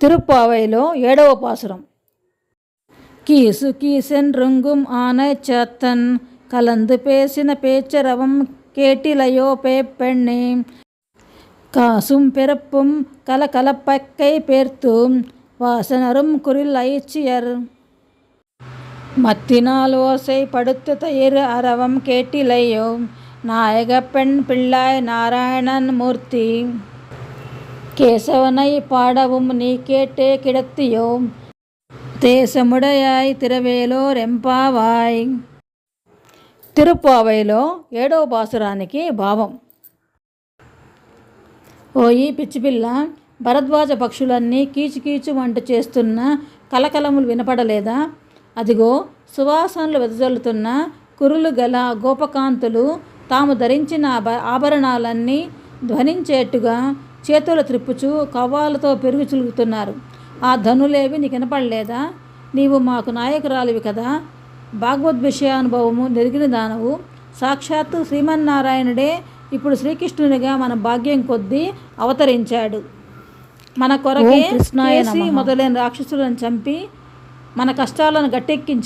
திருப்பாவையிலும் ஏழవ பாசுரம் கீசு கீசென்றுங்கும் ஆனை சேத்தன் கலந்து பேசின பேச்சரவம் கேட்டிலையோ பேப்பெண்ணே. காசும் பிறப்பும் கலகலப்பக்கை பேர்த்தும் வாசனரும் குரில் ஐச்சியர் மத்தினால் ஓசை படுத்து தயிர் அரவம் கேட்டிலையோ நாயக பெண் பிள்ளாய் நாராயணன் மூர்த்தி. കേശവനായി പാടവും നീക്കേട്ടേ കിടത്തിയോ. దేశముడయాయ్ తిరవేలో రెంపావాయ్ తిరుపావైలో ఏడవ బాసురానికి భావం ఓయి పిచ్చిపిల్ల భరద్వాజ పక్షులన్నీ కీచుకీచు వంట చేస్తున్న కలకలములు వినపడలేదా అదిగో సువాసనలు వెదజల్లుతున్న కురులు గల గోపకాంతులు తాము ధరించిన ఆభరణాలన్నీ ధ్వనించేట్టుగా చేతులు త్రిప్పుచు కవ్వాలతో పెరుగు చిలుకుతున్నారు. ఆ ధనులేవి నీకు వినపడలేదా నీవు మాకు నాయకురాలివి కదా. భాగవద్ విషయానుభవము నెరిగిన దానవు. సాక్షాత్తు శ్రీమన్నారాయణుడే ఇప్పుడు శ్రీకృష్ణునిగా మన భాగ్యం కొద్దీ అవతరించాడు. మన కొరకే ఓం కృష్ణాయ కేసి నమః. మొదలైన రాక్షసులను చంపి మన కష్టాలను గట్టెక్కించాడు.